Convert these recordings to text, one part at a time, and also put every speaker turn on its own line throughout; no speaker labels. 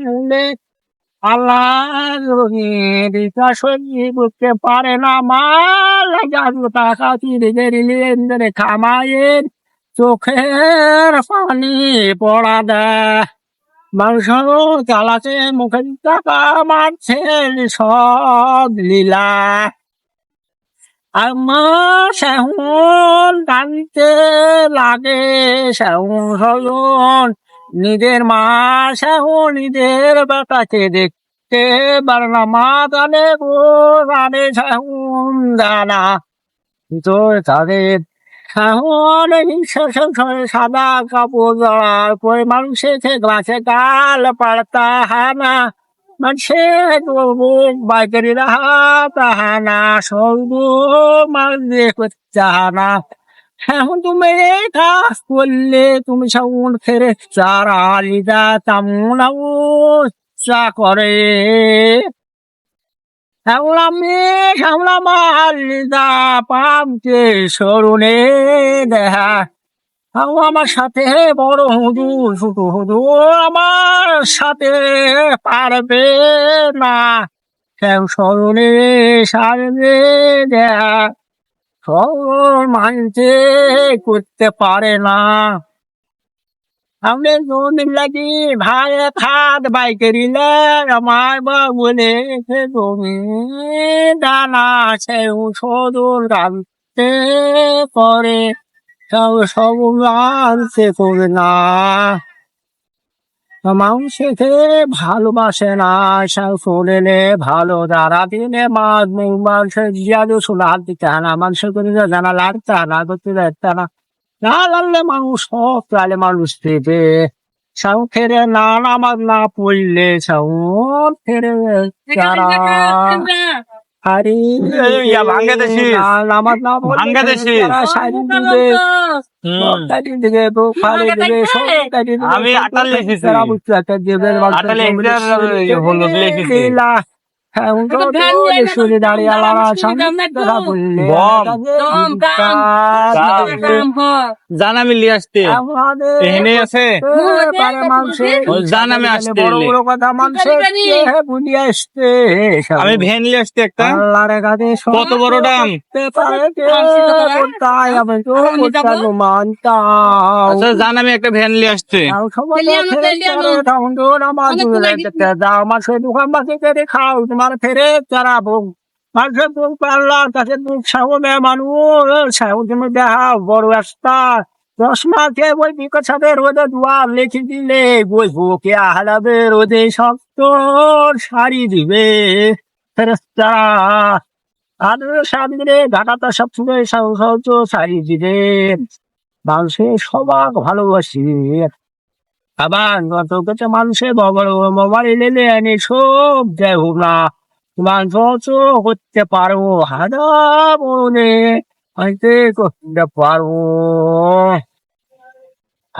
মূলে আল্লাহর রিকা সঙ্গী বুঝতে পারে না মাল। জাদু টাকা খামায়ের চোখের পানি পড়া দেয়। মাংস চালাচ্ছে মুখে টাকা মারছে সব লীলা। আমার সেহন কানতে লাগে সেহন সজন নিজের মা সেহন নিজের বেটাকে দেখতে পারে না মা জানে গো রানে সেহন জানা। তো তাদের সেহন হিংসা সাদা কাপড় জড়ার পরে মানুষের গ্লাসে গাল পাড়তা হানা। মানুষে মুখ বাইকারি রাহা তাহানা সৌদু মাঝে চাহানা এখন তুমি কাজ করলে তুমি সাউন ফেরে চারা আলিদা তেমন চা করে এখন আমি সামলা মালিদা পামকে সরুনে দেখা তাও আমার সাথে বড় হুজুর ছোট হুজুর আমার সাথে পারবে না কেউ স্মরণে সারবে দেয়া স্মরণ মানতে করতে পারে না। আমি জমি লাগি ভাই খাদ বাইকেরিলে আমার বলে জমি দানা সেও সদর রাখতে করে, সব সব আনতে করবে না। মানুষকে ভালোবাসে না সব শোনেনে ভালো দিনে মাছ মানুষের জিয়াদু হাত দিতে না মানুষের করে জানা লাগতে না করতে লাগতে না। না লাগলে মানুষ সব তাহলে মানুষ পেবে সব ফেরে না নামাজ না পড়লে সব ফেরে যারা আরে
ইয়া বাংলাদেশি।
নামাজ না পড়লে
বাংলাদেশি। আমি আটাল লিখেছি। আটালে হলুদ লিখেছি। লিয়ে আসতে। এখানে আছে?
পাড়ার মানুষের
ওই জান আমি আসতে
বড় বড় কথা মানুষের। আসতে
আমি ভ্যান লিয়ে আসতে একটা। কত বড় দাম? আচ্ছা জান আমি একটা ভ্যান লিয়ে আসতে
আমার দোকান বাকি করে খাও। তোমার ফেরে চারাবো মানুষের বুক আল্লাহর কাছে বুক মানুষ দেখাও, বড় একটা দশ মাসে ওই বিকট রোদে দুয়ার লিখে দিলে বই বুকে হারাবে রোদে শক্ত সারি দিবে। ফেরেস্তা আর সামনে ঘাটাটা সব সময় সহজ সারি দিবে। মানুষের সবাক ভালোবাসি। আবার গত কাছে মানুষের বড় মোবাইল এলে এনে সব দেয় না। মানুষ করতে পারব হাদা মনে হয়তো করতে পারব।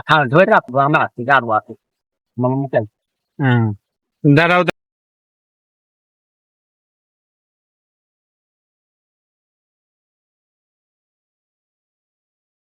হ্যাঁ ধরে রাখব আমরা। আর মামা
দাঁড়াও